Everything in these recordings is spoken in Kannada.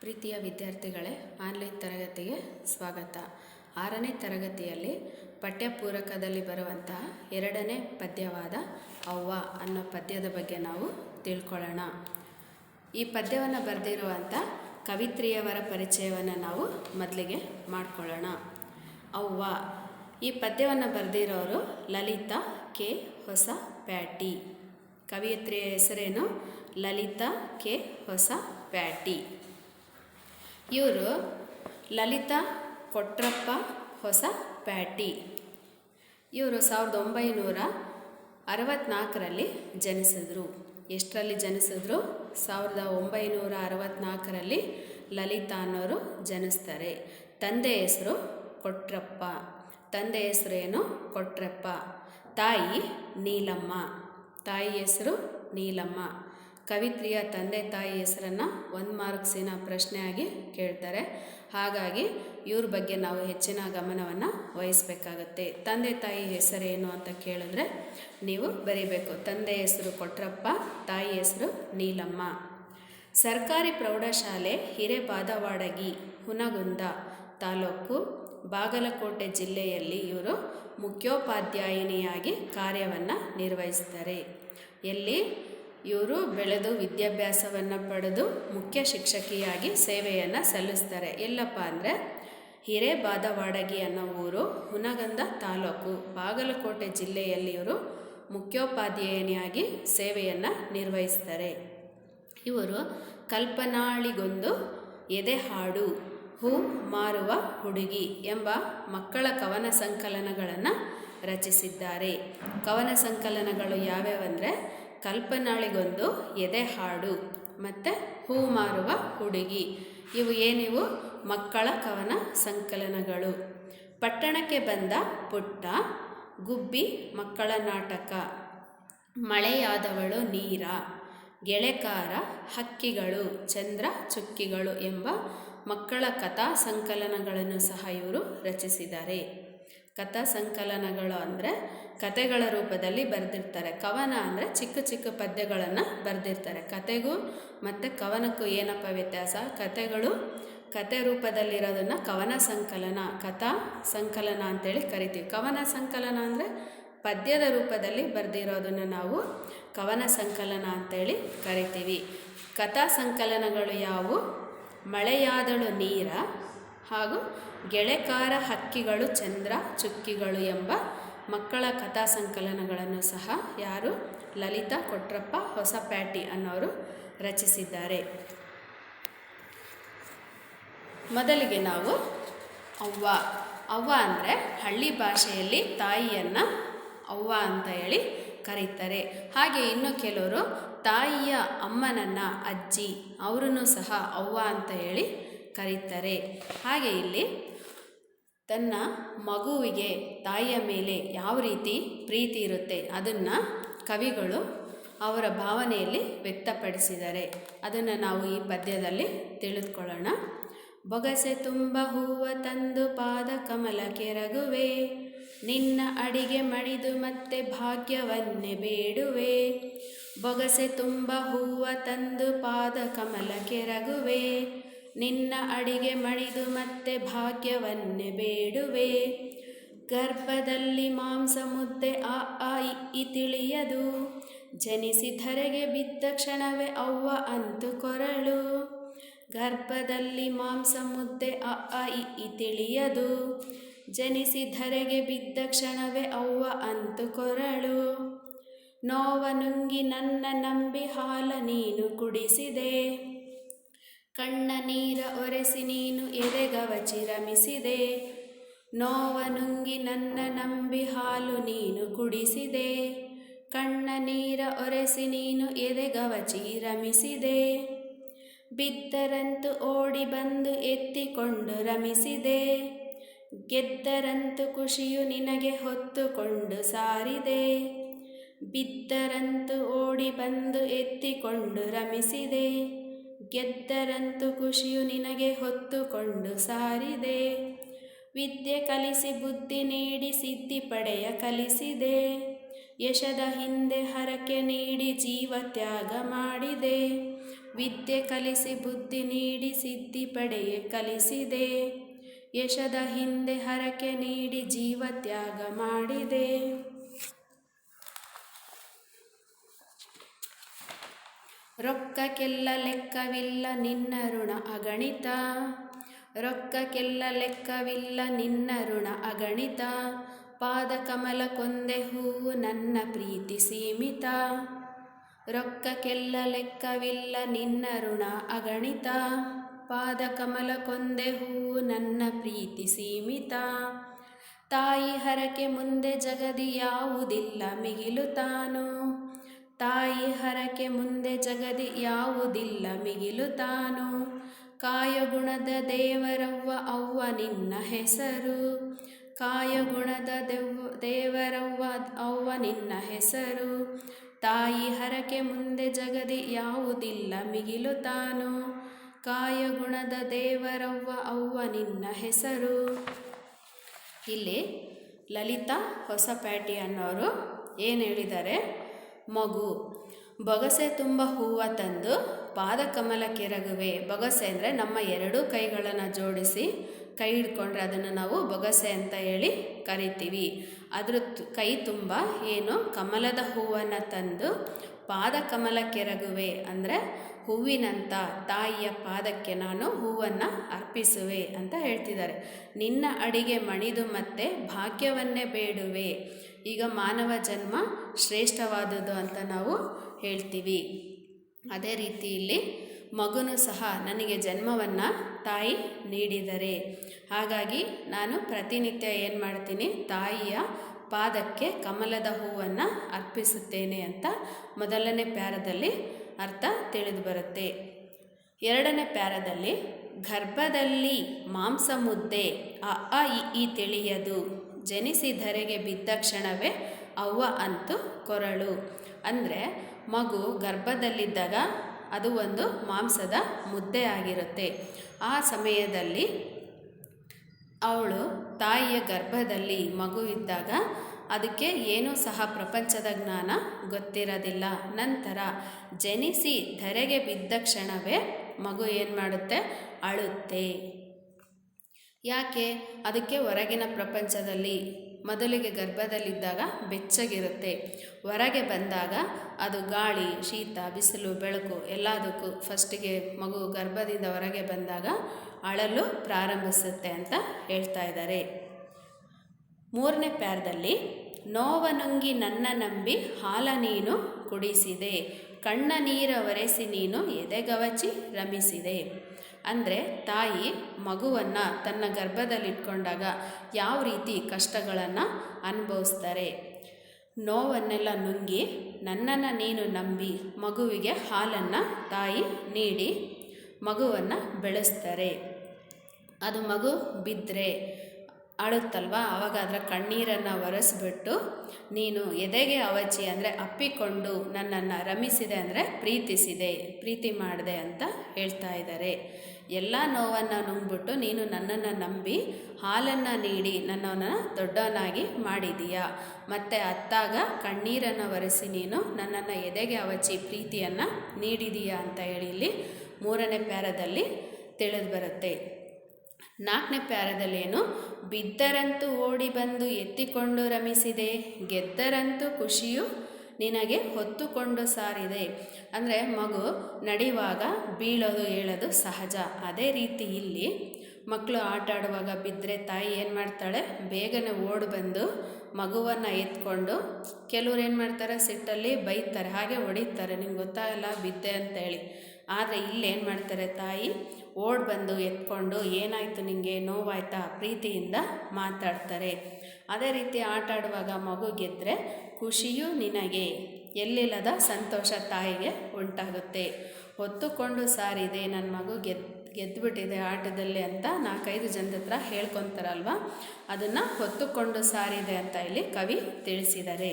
ಪ್ರೀತಿಯ ವಿದ್ಯಾರ್ಥಿಗಳೇ, ಆನ್ಲೈನ್ ತರಗತಿಗೆ ಸ್ವಾಗತ. ಆರನೇ ತರಗತಿಯಲ್ಲಿ ಪಠ್ಯಪೂರಕದಲ್ಲಿ ಬರುವಂತಹ ಎರಡನೇ ಪದ್ಯವಾದ ಅವ್ವ ಅನ್ನೋ ಪದ್ಯದ ಬಗ್ಗೆ ನಾವು ತಿಳ್ಕೊಳ್ಳೋಣ. ಈ ಪದ್ಯವನ್ನು ಬರೆದಿರುವಂಥ ಕವಿತ್ರಿಯವರ ಪರಿಚಯವನ್ನು ನಾವು ಮೊದಲಿಗೆ ಮಾಡಿಕೊಳ್ಳೋಣ. ಅವ್ವ. ಈ ಪದ್ಯವನ್ನು ಬರೆದಿರೋರು ಲಲಿತಾ ಕೆ. ಹೊಸ ಪ್ಯಾಟಿ ಕವಿಯತ್ರಿಯ ಹೆಸರೇನು? ಲಲಿತಾ ಕೆ. ಹೊಸ ಪ್ಯಾಟಿ ಇವರು ಲಲಿತಾ ಕೊಟ್ರಪ್ಪ ಹೊಸ ಪ್ಯಾಟಿ. ಇವರು ಸಾವಿರದ ಒಂಬೈನೂರ ಅರವತ್ತ್ನಾಲ್ಕರಲ್ಲಿ ಜನಿಸಿದ್ರು. ಎಷ್ಟರಲ್ಲಿ ಜನಿಸಿದ್ರು? ಸಾವಿರದ ಒಂಬೈನೂರ ಅರವತ್ತ್ನಾಲ್ಕರಲ್ಲಿ ಲಲಿತಾ ಅನ್ನೋರು ಜನಿಸ್ತಾರೆ. ತಂದೆ ಹೆಸರು ಕೊಟ್ರಪ್ಪ. ತಂದೆ ಹೆಸರು ಏನು? ಕೊಟ್ರಪ್ಪ. ತಾಯಿ ನೀಲಮ್ಮ. ತಾಯಿ ಹೆಸರು ನೀಲಮ್ಮ. ಕವಿತ್ರಿಯ ತಂದೆ ತಾಯಿ ಹೆಸರನ್ನು ಒಂದು ಮಾರ್ಕ್ಸಿನ ಪ್ರಶ್ನೆಯಾಗಿ ಕೇಳ್ತಾರೆ. ಹಾಗಾಗಿ ಇವ್ರ ಬಗ್ಗೆ ನಾವು ಹೆಚ್ಚಿನ ಗಮನವನ್ನು ವಹಿಸಬೇಕಾಗತ್ತೆ. ತಂದೆ ತಾಯಿ ಹೆಸರೇನು ಅಂತ ಕೇಳಿದ್ರೆ ನೀವು ಬರೀಬೇಕು. ತಂದೆ ಹೆಸರು ಕೊಟ್ರಪ್ಪ, ತಾಯಿ ಹೆಸರು ನೀಲಮ್ಮ. ಸರ್ಕಾರಿ ಪ್ರೌಢಶಾಲೆ ಹಿರೇಬಾದವಾಡಗಿ, ಹುನಗುಂದ ತಾಲೂಕು ಬಾಗಲಕೋಟೆ ಜಿಲ್ಲೆಯಲ್ಲಿ ಇವರು ಮುಖ್ಯೋಪಾಧ್ಯಾಯಿನಿಯಾಗಿ ಕಾರ್ಯವನ್ನು ನಿರ್ವಹಿಸ್ತಾರೆ. ಎಲ್ಲಿ? ಇವರು ಬೆಳೆದು ವಿದ್ಯಾಭ್ಯಾಸವನ್ನು ಪಡೆದು ಮುಖ್ಯ ಶಿಕ್ಷಕಿಯಾಗಿ ಸೇವೆಯನ್ನು ಸಲ್ಲಿಸ್ತಾರೆ. ಎಲ್ಲಪ್ಪ ಅಂದರೆ ಹಿರೇಬಾದವಾಡಗಿ ಅನ್ನೋ ಊರು ಹುನಗಂದ ತಾಲೂಕು. ಬಾಗಲಕೋಟೆ ಜಿಲ್ಲೆಯಲ್ಲಿ ಇವರು ಮುಖ್ಯೋಪಾಧ್ಯಾಯಿನಿಯಾಗಿ ಸೇವೆಯನ್ನು ನಿರ್ವಹಿಸ್ತಾರೆ. ಇವರು ಕಲ್ಪನಾಳಿಗೊಂದು ಎದೆಹಾಡು, ಹೂ ಮಾರುವ ಹುಡುಗಿ ಎಂಬ ಮಕ್ಕಳ ಕವನ ಸಂಕಲನಗಳನ್ನು ರಚಿಸಿದ್ದಾರೆ. ಕವನ ಸಂಕಲನಗಳು ಯಾವ್ಯಾವಂದರೆ ಕಲ್ಪನಾಳಿಗೊಂದು ಎದೆ ಹಾಡು, ಮತ್ತು ಹೂ ಮಾರುವ ಹುಡುಗಿ. ಇವು ಏನಿವು? ಮಕ್ಕಳ ಕವನ ಸಂಕಲನಗಳು. ಪಟ್ಟಣಕ್ಕೆ ಬಂದ ಪುಟ್ಟ, ಗುಬ್ಬಿ ಮಕ್ಕಳ ನಾಟಕ. ಮಳೆಯಾದವಳು ನೀರ, ಗೆಳೆಕಾರ ಹಕ್ಕಿಗಳು, ಚಂದ್ರ ಚುಕ್ಕಿಗಳು ಎಂಬ ಮಕ್ಕಳ ಕಥಾ ಸಂಕಲನಗಳನ್ನು ಸಹ ಇವರು ರಚಿಸಿದ್ದಾರೆ. ಕಥಾ ಸಂಕಲನಗಳು ಅಂದರೆ ಕತೆಗಳ ರೂಪದಲ್ಲಿ ಬರೆದಿರ್ತಾರೆ. ಕವನ ಅಂದರೆ ಚಿಕ್ಕ ಚಿಕ್ಕ ಪದ್ಯಗಳನ್ನು ಬರೆದಿರ್ತಾರೆ. ಕತೆಗೂ ಮತ್ತು ಕವನಕ್ಕೂ ಏನಪ್ಪ ವ್ಯತ್ಯಾಸ? ಕತೆಗಳು ಕತೆ ರೂಪದಲ್ಲಿರೋದನ್ನು ಕವನ ಸಂಕಲನ, ಕಥಾ ಸಂಕಲನ ಅಂತೇಳಿ ಕರಿತೀವಿ. ಕವನ ಸಂಕಲನ ಅಂದರೆ ಪದ್ಯದ ರೂಪದಲ್ಲಿ ಬರೆದಿರೋದನ್ನು ನಾವು ಕವನ ಸಂಕಲನ ಅಂತೇಳಿ ಕರಿತೀವಿ. ಕಥಾ ಸಂಕಲನಗಳು ಯಾವುವು? ಮಳೆಯಾದಳು ನೀರ ಹಾಗೂ ಗೆಳೆಕಾರ ಹಕ್ಕಿಗಳು ಚಂದ್ರ, ಚುಕ್ಕಿಗಳು ಎಂಬ ಮಕ್ಕಳ ಕಥಾ ಸಂಕಲನಗಳನ್ನು ಸಹ ಯಾರು? ಲಲಿತಾ ಕೊಟ್ರಪ್ಪ, ಹೊಸಪ್ಯಾಟಿ ಅನ್ನೋರು ರಚಿಸಿದ್ದಾರೆ. ಮೊದಲಿಗೆ ನಾವು ಅವ್ವ. ಅವ್ವ ಅಂದರೆ ಹಳ್ಳಿ ಭಾಷೆಯಲ್ಲಿ ತಾಯಿಯನ್ನು ಅವ್ವ ಅಂತ ಹೇಳಿ ಕರೀತಾರೆ. ಹಾಗೆ ಇನ್ನು ಕೆಲವರು ತಾಯಿಯ ಅಮ್ಮನನ್ನು, ಅಜ್ಜಿ, ಅವರನ್ನು ಸಹ ಅವ್ವ ಅಂತ ಹೇಳಿ ಕರೀತಾರೆ. ಹಾಗೆ ಇಲ್ಲಿ, ತನ್ನ ಮಗುವಿಗೆ ತಾಯಿಯ ಮೇಲೆ ಯಾವ ರೀತಿ ಪ್ರೀತಿ ಇರುತ್ತೆ ಅದನ್ನು ಕವಿಗಳು ಅವರ ಭಾವನೆಯಲ್ಲಿ ವ್ಯಕ್ತಪಡಿಸಿದ್ದಾರೆ ಅದನ್ನು ನಾವು ಈ ಪದ್ಯದಲ್ಲಿ ತಿಳಿದುಕೊಳ್ಳೋಣ. ಬೊಗಸೆ ತುಂಬ ಹೂವ ತಂದು ಪಾದ ಕಮಲ ಕೆರಗುವೆ, ನಿನ್ನ ಅಡಿಗೆ ಮಡಿದು ಮತ್ತೆ ಭಾಗ್ಯವನ್ನೇ ಬೇಡುವೆ. ಬೊಗಸೆ ತುಂಬ ಹೂವ ತಂದು ಪಾದ ಕಮಲ ಕೆರಗುವೆ ನಿನ್ನ ಅಡಿಗೆ ಮಣಿದು ಮತ್ತೆ ಭಾಗ್ಯವನ್ನೇ ಬೇಡುವೆ. ಗರ್ಭದಲ್ಲಿ ಮಾಂಸ ಮುದ್ದೆ ಆ ಆ ಇ ತಿಳಿಯದು. ಜನಿಸಿ ಧರೆಗೆ ಬಿದ್ದ ಕ್ಷಣವೇ ಅವ್ವ ಅಂತು ಕೊರಳು. ಗರ್ಭದಲ್ಲಿ ಮಾಂಸ ಮುದ್ದೆ ಅ ಆ ಇ ತಿಳಿಯದು. ಜನಿಸಿ ಧರೆಗೆ ಬಿದ್ದ ಕ್ಷಣವೇ ಅವ್ವ ಅಂತು ಕೊರಳು. ನೋವ ನುಂಗಿ ನನ್ನ ನಂಬಿ ಹಾಲ ನೀನು ಕುಡಿಸಿದೆ. ಕಣ್ಣ ನೀರ ಒರೆಸಿ ನೀನು ಎದೆಗವಚಿ ರಮಿಸಿದೆ ನೋವ ನುಂಗಿ ನನ್ನ ನಂಬಿ ಹಾಲು ನೀನು ಕುಡಿಸಿದೆ. ಕಣ್ಣ ನೀರ ಒರೆಸಿ ನೀನು ಎದೆಗವಚಿ ರಮಿಸಿದೆ ಬಿದ್ದರಂತು ಓಡಿ ಬಂದು ಎತ್ತಿಕೊಂಡು ರಮಿಸಿದೆ. ಗೆದ್ದರಂತು ಖುಷಿಯು ನಿನಗೆ ಹೊತ್ತುಕೊಂಡು ಸಾರಿದೆ. ಬಿದ್ದರಂತು ಓಡಿ ಬಂದು ಎತ್ತಿಕೊಂಡು ರಮಿಸಿದೆ. ಗೆದ್ದರಂತು ಖುಷಿಯು ನಿನಗೆ ಹೊತ್ತುಕೊಂಡು ಸಾರಿದೆ. ವಿದ್ಯೆ ಕಲಿಸಿ ಬುದ್ಧಿ ನೀಡಿ ಸಿದ್ಧಿ ಪಡೆಯ ಕಲಿಸಿದೆ. ಯಶದ ಹಿಂದೆ ಹರಕೆ ನೀಡಿ ಜೀವ ತ್ಯಾಗ ಮಾಡಿದೆ. ವಿದ್ಯೆ ಕಲಿಸಿ ಬುದ್ಧಿ ನೀಡಿ ಸಿದ್ಧಿ ಪಡೆಯ ಕಲಿಸಿದೆ. ಯಶದ ಹಿಂದೆ ಹರಕೆ ನೀಡಿ ಜೀವ ತ್ಯಾಗ ಮಾಡಿದೆ. ರೊಕ್ಕಕ್ಕೆಲ್ಲ ಲೆಕ್ಕವಿಲ್ಲ ನಿನ್ನ ಋಣ ಅಗಣಿತ. ರೊಕ್ಕಕ್ಕೆಲ್ಲ ಲೆಕ್ಕವಿಲ್ಲ ನಿನ್ನ ಋಣ ಅಗಣಿತ. ಪಾದ ಕಮಲ ಕೊಂದೆ ಹೂವು ನನ್ನ ಪ್ರೀತಿ ಸೀಮಿತ. ರೊಕ್ಕಕ್ಕೆಲ್ಲ ಲೆಕ್ಕವಿಲ್ಲ ನಿನ್ನ ಋಣ ಅಗಣಿತ. ಪಾದ ಕಮಲ ಕೊಂದೆ ಹೂವು ನನ್ನ ಪ್ರೀತಿ ಸೀಮಿತ. ತಾಯಿ ಹರಕೆ ಮುಂದೆ ಜಗದಿ ಯಾವುದಿಲ್ಲ ಮಿಗಿಲು ತಾನು. ತಾಯಿ ಹರಕೆ ಮುಂದೆ ಜಗದಿ ಯಾವುದಿಲ್ಲ ಮಿಗಿಲು ತಾನು ಕಾಯಗುಣದ ದೇವರವ್ವ ಅವ್ವ ನಿನ್ನ ಹೆಸರು. ಕಾಯಗುಣದ ದೆವ್ವ, ದೇವರವ್ವ ಅವ್ವ ನಿನ್ನ ಹೆಸರು. ತಾಯಿ ಹರಕೆ ಮುಂದೆ ಜಗದಿ ಯಾವುದಿಲ್ಲ ಮಿಗಿಲು ತಾನು ಕಾಯಗುಣದ ದೇವರವ್ವ ಅವ್ವ ನಿನ್ನ ಹೆಸರು. ಇಲ್ಲಿ ಲಲಿತಾ ಹೊಸಪೇಟೆ ಅನ್ನೋರು ಏನು ಹೇಳಿದ್ದಾರೆ? ಮಗು. ಬೊಗಸೆ ತುಂಬ ಹೂವು ತಂದು ಪಾದಕಮಲ ಕೆರಗುವೆ. ಬೊಗಸೆ ಅಂದರೆ ನಮ್ಮ ಎರಡೂ ಕೈಗಳನ್ನು ಜೋಡಿಸಿ ಕೈ ಹಿಡ್ಕೊಂಡ್ರೆ ಅದನ್ನು ನಾವು ಬೊಗಸೆ ಅಂತ ಹೇಳಿ ಕರಿತೀವಿ. ಅದ್ರ ಕೈ ತುಂಬ ಏನು ಕಮಲದ ಹೂವನ್ನು ತಂದು ಪಾದಕಮಲ ಕೆರಗುವೆ ಅಂದರೆ ಹೂವಿನಂಥ ತಾಯಿಯ ಪಾದಕ್ಕೆ ನಾನು ಹೂವನ್ನು ಅರ್ಪಿಸುವೆ ಅಂತ ಹೇಳ್ತಿದ್ದಾರೆ. ನಿನ್ನ ಅಡಿಗೆ ಮಣಿದು ಮತ್ತೆ ಭಾಗ್ಯವನ್ನೇ ಬೇಡುವೆ. ಈಗ ಮಾನವ ಜನ್ಮ ಶ್ರೇಷ್ಠವಾದದ್ದು ಅಂತ ನಾವು ಹೇಳ್ತೀವಿ. ಅದೇ ರೀತಿ ಇಲ್ಲಿ ಮಗುನು ಸಹ ನನಗೆ ಜನ್ಮವನ್ನು ತಾಯಿ ನೀಡಿದರೆ. ಹಾಗಾಗಿ ನಾನು ಪ್ರತಿನಿತ್ಯ ಏನು ಮಾಡ್ತೀನಿ, ತಾಯಿಯ ಪಾದಕ್ಕೆ ಕಮಲದ ಹೂವನ್ನು ಅರ್ಪಿಸುತ್ತೇನೆ ಅಂತ ಮೊದಲನೇ ಪ್ಯಾರದಲ್ಲಿ ಅರ್ಥ ತಿಳಿದು ಬರುತ್ತೆ. ಎರಡನೇ ಪ್ಯಾರದಲ್ಲಿ ಗರ್ಭದಲ್ಲಿ ಮಾಂಸ ಮುದ್ದೆ ಅ ಅ, ಇ ಈ ತಿಳಿಯದು. ಜನಿಸಿ ಧರೆಗೆ ಬಿದ್ದ ಕ್ಷಣವೇ ಅವ್ವ ಅಂತೂ ಕೊರಳು. ಅಂದರೆ ಮಗು ಗರ್ಭದಲ್ಲಿದ್ದಾಗ ಅದು ಒಂದು ಮಾಂಸದ ಮುದ್ದೆ ಆಗಿರುತ್ತೆ. ಆ ಸಮಯದಲ್ಲಿ ಅವಳು ತಾಯಿಯ ಗರ್ಭದಲ್ಲಿ ಮಗು ಇದ್ದಾಗ ಅದಕ್ಕೆ ಏನೂ ಸಹ ಪ್ರಪಂಚದ ಜ್ಞಾನ ಗೊತ್ತಿರೋದಿಲ್ಲ. ನಂತರ ಜನಿಸಿ ಧರೆಗೆ ಬಿದ್ದ ಕ್ಷಣವೇ ಮಗು ಏನು ಮಾಡುತ್ತೆ ಅಳುತ್ತೆ. ಯಾಕೆ? ಅದಕ್ಕೆ ಹೊರಗಿನ ಪ್ರಪಂಚದಲ್ಲಿ ಮೊದಲಿಗೆ ಗರ್ಭದಲ್ಲಿದ್ದಾಗ ಬೆಚ್ಚಗಿರುತ್ತೆ. ಹೊರಗೆ ಬಂದಾಗ ಅದು ಗಾಳಿ, ಶೀತ, ಬಿಸಿಲು, ಬೆಳಕು ಎಲ್ಲದಕ್ಕೂ ಫಸ್ಟಿಗೆ ಮಗು ಗರ್ಭದಿಂದ ಹೊರಗೆ ಬಂದಾಗ ಅಳಲು ಪ್ರಾರಂಭಿಸುತ್ತೆ ಅಂತ ಹೇಳ್ತಾ ಇದ್ದಾರೆ ಮೂರನೇ ಪ್ಯಾರದಲ್ಲಿ, ನೋವನುಂಗಿ ನನ್ನ ನಂಬಿ ಹಾಲ ನೀನು ಕುಡಿಸಿದೆ. ಕಣ್ಣ ನೀರ ಒರೆಸಿ ನೀನು ಎದೆಗವಚಿ ರಮಿಸಿದೆ. ಅಂದರೆ ತಾಯಿ ಮಗುವನ್ನು ತನ್ನ ಗರ್ಭದಲ್ಲಿಟ್ಕೊಂಡಾಗ ಯಾವ ರೀತಿ ಕಷ್ಟಗಳನ್ನು ಅನುಭವಿಸ್ತಾರೆ? ನೋವನ್ನೆಲ್ಲ ನುಂಗಿ ನನ್ನನ್ನು ನೀನು ನಂಬಿ ಮಗುವಿಗೆ ಹಾಲನ್ನು ತಾಯಿ ನೀಡಿ ಮಗುವನ್ನು ಬೆಳೆಸ್ತಾರೆ. ಅದು ಮಗು ಬಿದ್ದರೆ ಅಳುತ್ತಲ್ವಾ? ಆವಾಗ ಅದರ ಕಣ್ಣೀರನ್ನು ಒರೆಸ್ಬಿಟ್ಟು ನೀನು ಎದೆಗೆ ಅವಚಿ ಅಂದರೆ ಅಪ್ಪಿಕೊಂಡು ನನ್ನನ್ನು ರಮಿಸಿದೆ ಅಂದರೆ ಪ್ರೀತಿಸಿದೆ, ಪ್ರೀತಿ ಮಾಡಿದೆ ಅಂತ ಹೇಳ್ತಾ ಇದ್ದಾರೆ ಎಲ್ಲ ನೋವನ್ನು ನುಂಗ್ಬಿಟ್ಟು ನೀನು ನನ್ನನ್ನು ನಂಬಿ ಹಾಲನ್ನು ನೀಡಿ ನನ್ನನ್ನು ದೊಡ್ಡವನಾಗಿ ಮಾಡಿದೀಯಾ. ಮತ್ತು ಅತ್ತಾಗ ಕಣ್ಣೀರನ್ನು ಒರೆಸಿ ನೀನು ನನ್ನನ್ನು ಎದೆಗೆ ಅವಚಿ ಪ್ರೀತಿಯನ್ನು ನೀಡಿದೀಯಾ ಅಂತ ಹೇಳಿ ಇಲ್ಲಿ ಮೂರನೇ ಪ್ಯಾರದಲ್ಲಿ ತಿಳಿದು ಬರುತ್ತೆ. ನಾಲ್ಕನೇ ಪ್ಯಾರದಲ್ಲೇನು ಬಿದ್ದರಂತೂ ಓಡಿ ಬಂದು ಎತ್ತಿಕೊಂಡು ರಮಿಸಿದೆ, ಗೆದ್ದರಂತೂ ಖುಷಿಯು ನಿನಗೆ ಹೊತ್ತುಕೊಂಡು ಸಾರಿದೆ. ಅಂದರೆ ಮಗು ನಡೆಯುವಾಗ ಬೀಳೋದು ಹೇಳೋದು ಸಹಜ. ಅದೇ ರೀತಿ ಇಲ್ಲಿ ಮಕ್ಕಳು ಆಟ ಆಡುವಾಗ ಬಿದ್ದರೆ ತಾಯಿ ಏನು ಮಾಡ್ತಾಳೆ? ಬೇಗನೆ ಓಡಿ ಬಂದು ಮಗುವನ್ನು ಎತ್ಕೊಂಡು ಕೆಲವ್ರು ಏನು ಮಾಡ್ತಾರೆ? ಸಿಟ್ಟಲ್ಲಿ ಬೈತಾರೆ. ಹಾಗೆ ಹೊಡಿತಾರೆ. ನಿಮ್ಗೆ ಗೊತ್ತಾಗಲ್ಲ, ಬಿದ್ದೆ ಅಂತೇಳಿ. ಆದರೆ ಇಲ್ಲಿ ಏನು ಮಾಡ್ತಾರೆ? ತಾಯಿ ಓಡ್ ಬಂದು ಎತ್ಕೊಂಡು ಏನಾಯಿತು ನಿಮಗೆ ನೋವಾಯ್ತಾ? ಪ್ರೀತಿಯಿಂದ ಮಾತಾಡ್ತಾರೆ. ಅದೇ ರೀತಿ ಆಟ ಆಡುವಾಗ ಮಗು ಗೆದ್ದರೆ ಖುಷಿಯೂ ನಿನಗೆ. ಎಲ್ಲಿಲ್ಲದ ಸಂತೋಷ ತಾಯಿಗೆ ಉಂಟಾಗುತ್ತೆ. ಹೊತ್ತುಕೊಂಡು ಸಾರಿದೆ ನನ್ನ ಮಗು ಗೆದ್ ಗೆದ್ದುಬಿಟ್ಟಿದೆ ಆಟದಲ್ಲಿ ಅಂತ ನಾಲ್ಕೈದು ಜನದ ಹತ್ರ ಹೇಳ್ಕೊತಾರಲ್ವ? ಅದನ್ನು ಹೊತ್ತುಕೊಂಡು ಸಾರಿದೆ ಅಂತ ಇಲ್ಲಿ ಕವಿ ತಿಳಿಸಿದ್ದಾರೆ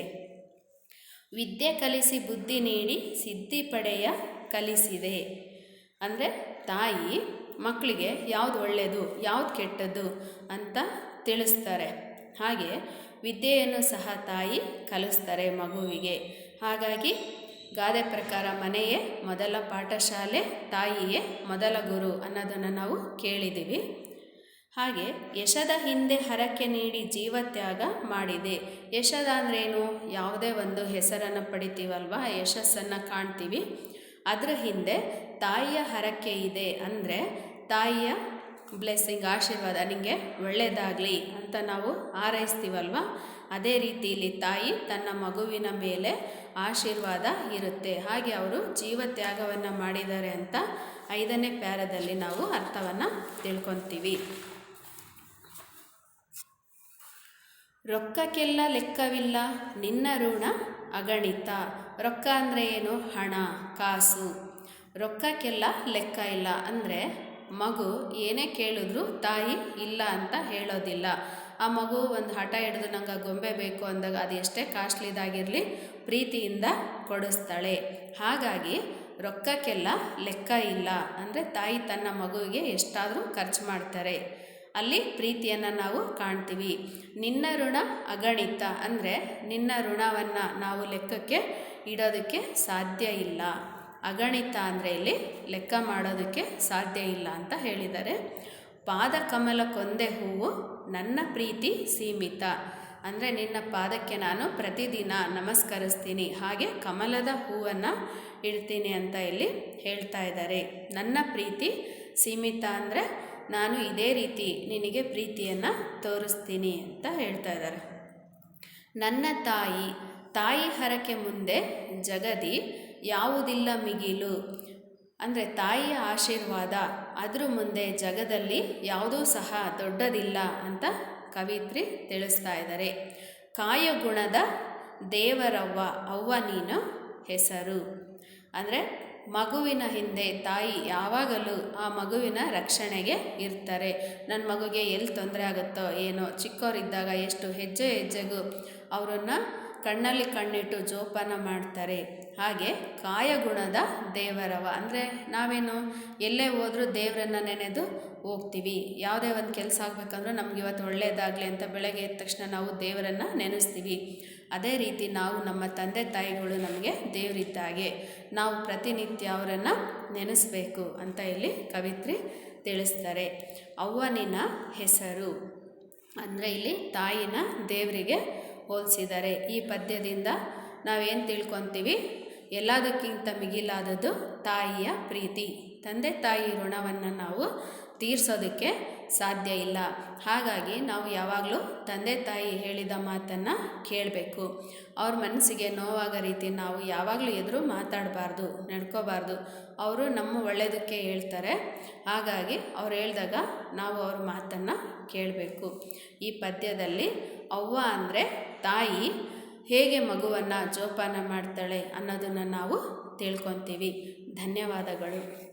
ವಿದ್ಯೆ ಕಲಿಸಿ ಬುದ್ಧಿ ನೀಡಿ ಸಿದ್ಧಿ ಪಡೆಯ ಕಲಿಸಿದೆ. ಅಂದರೆ ತಾಯಿ ಮಕ್ಕಳಿಗೆ ಯಾವುದು ಒಳ್ಳೆಯದು ಯಾವುದು ಕೆಟ್ಟದ್ದು ಅಂತ ತಿಳಿಸ್ತಾರೆ. ಹಾಗೆ ವಿದ್ಯೆಯನ್ನು ಸಹ ತಾಯಿ ಕಲಿಸ್ತಾರೆ ಮಗುವಿಗೆ. ಹಾಗಾಗಿ ಗಾದೆ ಪ್ರಕಾರ ಮನೆಯೇ ಮೊದಲ ಪಾಠಶಾಲೆ, ತಾಯಿಯೇ ಮೊದಲ ಗುರು ಅನ್ನೋದನ್ನು ನಾವು ಕೇಳಿದ್ದೀವಿ. ಹಾಗೆ ಯಶದ ಹಿಂದೆ ಹರಕೆ ನೀಡಿ ಜೀವತ್ಯಾಗ ಮಾಡಿದೆ. ಯಶದ ಅಂದ್ರೇನು? ಯಾವುದೇ ಒಂದು ಹೆಸರನ್ನು ಪಡಿತೀವಲ್ವ? ಯಶಸ್ಸನ್ನು ಕಾಣ್ತೀವಿ. ಅದರ ಹಿಂದೆ ತಾಯಿಯ ಹರಕೆ ಇದೆ. ಅಂದರೆ ತಾಯಿಯ ಬ್ಲೆಸ್ಸಿಂಗ್, ಆಶೀರ್ವಾದ ನಿಮಗೆ ಒಳ್ಳೆಯದಾಗಲಿ ಅಂತ ನಾವು ಹಾರೈಸ್ತೀವಲ್ವ? ಅದೇ ರೀತಿಯಲ್ಲಿ ತಾಯಿ ತನ್ನ ಮಗುವಿನ ಮೇಲೆ ಆಶೀರ್ವಾದ ಇರುತ್ತೆ. ಹಾಗೆ ಅವರು ಜೀವ ತ್ಯಾಗವನ್ನು ಮಾಡಿದ್ದಾರೆ ಅಂತ ಐದನೇ ಪ್ಯಾರದಲ್ಲಿ ನಾವು ಅರ್ಥವನ್ನು ತಿಳ್ಕೊತೀವಿ. ರೊಕ್ಕಕ್ಕೆಲ್ಲ ಲೆಕ್ಕವಿಲ್ಲ, ನಿನ್ನ ಋಣ ಅಗಣಿತ. ರೊಕ್ಕ ಅಂದರೆ ಏನು? ಹಣ, ಕಾಸು. ರೊಕ್ಕಕ್ಕೆಲ್ಲ ಲೆಕ್ಕ ಇಲ್ಲ ಅಂದರೆ ಮಗು ಏನೇ ಕೇಳಿದ್ರು ತಾಯಿ ಇಲ್ಲ ಅಂತ ಹೇಳೋದಿಲ್ಲ. ಆ ಮಗು ಒಂದು ಹಠ ಹಿಡಿದು ನಂಗೆ ಗೊಂಬೆ ಬೇಕು ಅಂದಾಗ ಅದು ಎಷ್ಟೇ ಕಾಸ್ಟ್ಲಿದಾಗಿರಲಿ ಪ್ರೀತಿಯಿಂದ ಕೊಡಿಸ್ತಾಳೆ. ಹಾಗಾಗಿ ರೊಕ್ಕಕ್ಕೆಲ್ಲ ಲೆಕ್ಕ ಇಲ್ಲ ಅಂದರೆ ತಾಯಿ ತನ್ನ ಮಗುವಿಗೆ ಎಷ್ಟಾದರೂ ಖರ್ಚು ಮಾಡ್ತಾರೆ. ಅಲ್ಲಿ ಪ್ರೀತಿಯನ್ನು ನಾವು ಕಾಣ್ತೀವಿ. ನಿನ್ನ ಋಣ ಅಗಣಿತ ಅಂದರೆ ನಿನ್ನ ಋಣವನ್ನು ನಾವು ಲೆಕ್ಕಕ್ಕೆ ಇಡೋದಕ್ಕೆ ಸಾಧ್ಯ ಇಲ್ಲ. ಅಗಣಿತ ಅಂದರೆ ಇಲ್ಲಿ ಲೆಕ್ಕ ಮಾಡೋದಕ್ಕೆ ಸಾಧ್ಯ ಇಲ್ಲ ಅಂತ ಹೇಳಿದ್ದಾರೆ. ಪಾದ ಕೊಂದೆ ಹೂವು ನನ್ನ ಪ್ರೀತಿ ಸೀಮಿತ. ಅಂದರೆ ನಿನ್ನ ಪಾದಕ್ಕೆ ನಾನು ಪ್ರತಿದಿನ ನಮಸ್ಕರಿಸ್ತೀನಿ. ಹಾಗೆ ಕಮಲದ ಹೂವನ್ನು ಇಡ್ತೀನಿ ಅಂತ ಇಲ್ಲಿ ಹೇಳ್ತಾ ಇದ್ದಾರೆ. ನನ್ನ ಪ್ರೀತಿ ಸೀಮಿತ ಅಂದರೆ ನಾನು ಇದೇ ರೀತಿ ನಿನಗೆ ಪ್ರೀತಿಯನ್ನು ತೋರಿಸ್ತೀನಿ ಅಂತ ಹೇಳ್ತಾ ಇದ್ದಾರೆ. ನನ್ನ ತಾಯಿ ತಾಯಿ ಹರಕೆ ಮುಂದೆ ಜಗದಿ ಯಾವುದಿಲ್ಲ ಮಿಗಿಲು. ಅಂದರೆ ತಾಯಿಯ ಆಶೀರ್ವಾದ. ಅದರ ಮುಂದೆ ಜಗದಲ್ಲಿ ಯಾವುದೂ ಸಹ ದೊಡ್ಡದಿಲ್ಲ ಅಂತ ಕವಿತ್ರಿ ತಿಳಿಸ್ತಾ ಇದ್ದಾರೆ ಕಾಯಗುಣದ ದೇವರವ್ವ, ಅವ್ವ ನೀನು ಹೆಸರು. ಅಂದರೆ ಮಗುವಿನ ಹಿಂದೆ ತಾಯಿ ಯಾವಾಗಲೂ ಆ ಮಗುವಿನ ರಕ್ಷಣೆಗೆ ಇರ್ತಾರೆ. ನನ್ನ ಮಗುಗೆ ಎಲ್ಲಿ ತೊಂದರೆ ಆಗುತ್ತೋ ಏನೋ ಚಿಕ್ಕವರಿದ್ದಾಗ ಎಷ್ಟು ಹೆಜ್ಜೆ ಹೆಜ್ಜೆಗೂ ಅವರನ್ನು ಕಣ್ಣಲ್ಲಿ ಕಣ್ಣಿಟ್ಟು ಜೋಪಾನ ಮಾಡ್ತಾರೆ. ಹಾಗೆ ಕಾಯಗುಣದ ದೇವರವ. ಅಂದರೆ ನಾವೇನು ಎಲ್ಲೇ ಹೋದರೂ ದೇವರನ್ನ ನೆನೆದು ಹೋಗ್ತೀವಿ. ಯಾವುದೇ ಒಂದು ಕೆಲಸ ಆಗಬೇಕಂದ್ರೂ ನಮ್ಗೆ ಇವತ್ತು ಒಳ್ಳೆಯದಾಗಲಿ ಅಂತ ಬೆಳಗ್ಗೆ ಎದ್ದ ತಕ್ಷಣ ನಾವು ದೇವರನ್ನು ನೆನೆಸ್ತೀವಿ. ಅದೇ ರೀತಿ ನಾವು ನಮ್ಮ ತಂದೆ ತಾಯಿಗಳು ನಮಗೆ ದೇವರಿದ್ದಾಗೆ. ನಾವು ಪ್ರತಿನಿತ್ಯ ಅವರನ್ನು ನೆನೆಸ್ಬೇಕು ಅಂತ ಇಲ್ಲಿ ಕವಿತ್ರಿ ತಿಳಿಸ್ತಾರೆ. ಅವ್ವನಿನ ಹೆಸರು. ಅಂದರೆ ಇಲ್ಲಿ ತಾಯಿನ ದೇವರಿಗೆ ಹೋಲಿಸಿದ್ದಾರೆ. ಈ ಪದ್ಯದಿಂದ ನಾವೇನು ತಿಳ್ಕೊತೀವಿ? ಎಲ್ಲದಕ್ಕಿಂತ ಮಿಗಿಲಾದದ್ದು ತಾಯಿಯ ಪ್ರೀತಿ. ತಂದೆ ತಾಯಿ ಋಣವನ್ನು ನಾವು ತೀರಿಸೋದಕ್ಕೆ ಸಾಧ್ಯ ಇಲ್ಲ. ಹಾಗಾಗಿ ನಾವು ಯಾವಾಗಲೂ ತಂದೆ ತಾಯಿ ಹೇಳಿದ ಮಾತನ್ನು ಕೇಳಬೇಕು. ಅವ್ರ ಮನಸ್ಸಿಗೆ ನೋವಾಗೋ ರೀತಿ ನಾವು ಯಾವಾಗಲೂ ಎದುರು ಮಾತಾಡಬಾರ್ದು, ನಡ್ಕೋಬಾರ್ದು. ಅವರು ನಮ್ಮ ಒಳ್ಳೆಯದಕ್ಕೆ ಹೇಳ್ತಾರೆ. ಹಾಗಾಗಿ ಅವ್ರು ಹೇಳಿದಾಗ ನಾವು ಅವ್ರ ಮಾತನ್ನು ಕೇಳಬೇಕು. ಈ ಪದ್ಯದಲ್ಲಿ ಅವ್ವ ಅಂದರೆ ತಾಯಿ ಹೇಗೆ ಮಗುವನ್ನು ಜೋಪಾನ ಮಾಡ್ತಾಳೆ ಅನ್ನೋದನ್ನು ನಾವು ತಿಳ್ಕೊತೀವಿ. ಧನ್ಯವಾದಗಳು.